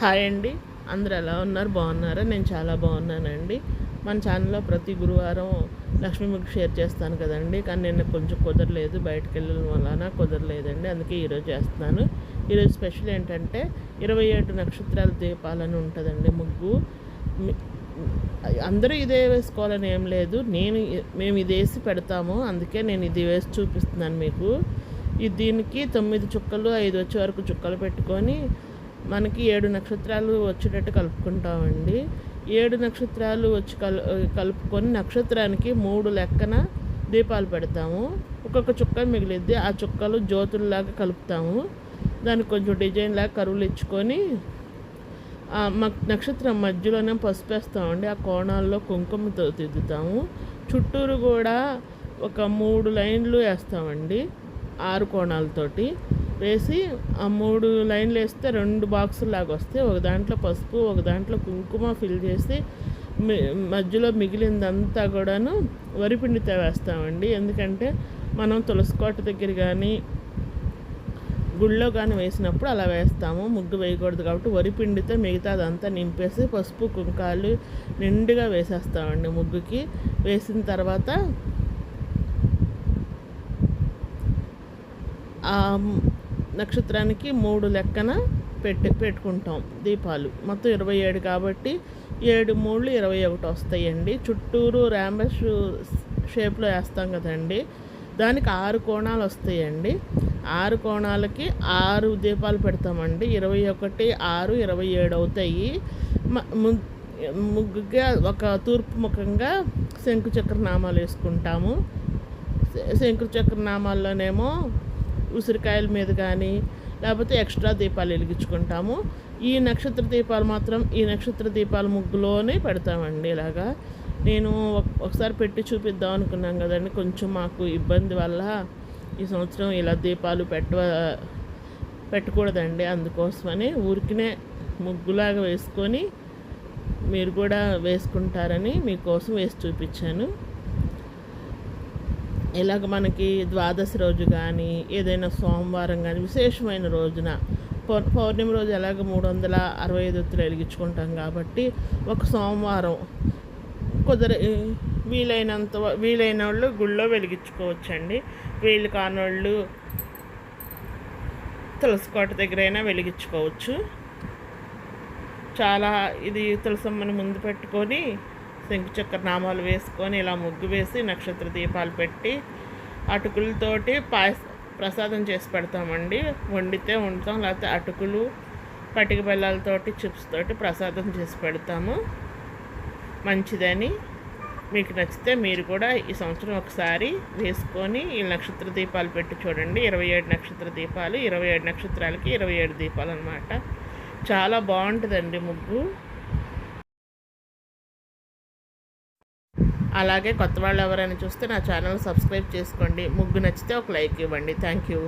Hi అండి. అందరు ఎలా ఉన్నారు? బాగున్నారా? నేను చాలా బాగున్నానండి. మన ఛానల్లో ప్రతి గురువారం లక్ష్మీ ముగ్గు షేర్ చేస్తాను కదండి. కానీ నేను కొంచెం కుదరలేదు. బయటకు వెళ్ళడం వలన కుదరలేదండి. అందుకే ఈరోజు చేస్తున్నాను. ఈరోజు స్పెషల్ ఏంటంటే ఇరవై ఏడు నక్షత్రాల దీపాలని ఉంటుందండి ముగ్గు. అందరూ ఇదే వేసుకోవాలని ఏం లేదు. నేను మేము ఇది వేసి పెడతాము. అందుకే నేను ఇది వేసి చూపిస్తున్నాను మీకు. ఇది దీనికి తొమ్మిది చుక్కలు ఐదు వచ్చే వరకు చుక్కలు పెట్టుకొని మనకి ఏడు నక్షత్రాలు వచ్చేటట్టు కలుపుకుంటామండి. ఏడు నక్షత్రాలు వచ్చి కలు కలుపుకొని నక్షత్రానికి మూడు లెక్కన దీపాలు పెడతాము. ఒక్కొక్క చుక్క మిగిలిద్ది. ఆ చుక్కలు జ్యోతుల్లాగా కలుపుతాము. దానికి కొంచెం డిజైన్ లాగా కరువులు ఇచ్చుకొని నక్షత్రం మధ్యలోనే పసుపు వేస్తామండి ఆ కోణాల్లో కుంకుమతో దిద్దుతాము. చుట్టూరు కూడా ఒక మూడు లైన్లు వేస్తామండి. ఆరు కోణాలతోటి. వేసి ఆ మూడు లైన్లు వేస్తే రెండు బాక్సులు లాగా వస్తే ఒక దాంట్లో పసుపు ఒక దాంట్లో కుంకుమ ఫిల్ చేసి మి- మధ్యలో మిగిలిందంతా కూడాను వరిపిండితో వేస్తామండి. ఎందుకంటే మనం తులసికోట దగ్గర కానీ గుళ్ళో కానీ వేసినప్పుడు అలా వేస్తాము. ముగ్గు వేయకూడదు కాబట్టి వరి పిండితో మిగతా అదంతా నింపేసి పసుపు కుంకాలు నిండుగా వేసేస్తామండి ముగ్గుకి. వేసిన తర్వాత ఆ నక్షత్రానికి మూడు లెక్కన పెట్టి పెట్టుకుంటాం దీపాలు. మొత్తం ఇరవై ఏడు కాబట్టి ఏడు మూడు ఇరవై ఒకటి వస్తాయండి. చుట్టూరు ర్యాంబస్ షేప్లో వేస్తాం కదండి. దానికి ఆరు కోణాలు వస్తాయండి. ఆరు కోణాలకి ఆరు దీపాలు పెడతామండి. ఇరవై ఒకటి ఆరు ఇరవై ఏడు అవుతాయి. ము- ముగ్గుగా ఒక తూర్పు ముఖంగా శంకుచక్ర నామాలు వేసుకుంటాము. శంకుచక్ర నామాల్లోనేమో ఉసిరికాయల మీద కానీ లేకపోతే ఎక్స్ట్రా దీపాలు వెలిగించుకుంటాము. ఈ నక్షత్ర దీపాలు మాత్రం ఈ నక్షత్ర దీపాల ముగ్గులోనే పెడతామండి ఇలాగా. నేను ఒకసారి పెట్టి చూపిద్దాం అనుకున్నాం కదండి. కొంచెం మాకు ఇబ్బంది వల్ల ఈ సంవత్సరం ఇలా దీపాలు పెట్ట పెట్టకూడదండి. అందుకోసమని ఊరికినే ముగ్గులాగా వేసుకొని మీరు కూడా వేసుకుంటారని మీకోసం వేసి చూపించాను. ఇలాగ మనకి ద్వాదశి రోజు కానీ ఏదైనా సోమవారం కానీ విశేషమైన రోజున పౌర్ణమి రోజు ఎలాగ మూడు వందల అరవై ఐదు ఒత్తులు వెలిగించుకుంటాం కాబట్టి ఒక సోమవారం కుదర వీలైనంత వీలైన వాళ్ళు గుళ్ళో వెలిగించుకోవచ్చండి. వీలు కానోళ్ళు తులసికోట దగ్గరైనా వెలిగించుకోవచ్చు. చాలా ఇది తులసమ్మని ముందు పెట్టుకొని శంకుచక్ర నామాలు వేసుకొని ఇలా ముగ్గు వేసి నక్షత్ర దీపాలు పెట్టి అటుకులతోటి పాయస ప్రసాదం చేసి పెడతామండి. వండితే వండుతాం లేకపోతే అటుకులు పటిక బెల్లాలతోటి చిప్స్ తోటి ప్రసాదం చేసి పెడతాము. మంచిదని. మీకు నచ్చితే మీరు కూడా ఈ సంవత్సరం ఒకసారి వేసుకొని ఈ నక్షత్ర దీపాలు పెట్టి చూడండి. ఇరవై ఏడు నక్షత్ర దీపాలు ఇరవై ఏడు నక్షత్రాలకి ఇరవై ఏడు దీపాలు అనమాట చాలా బాగుంటుందండి ముగ్గు. అలాగే కొత్త వాళ్ళు ఎవరైనా చూస్తే నా ఛానల్ సబ్స్క్రైబ్ చేసుకోండి. ముగ్గు నచ్చితే ఒక లైక్ ఇవ్వండి. Thank you.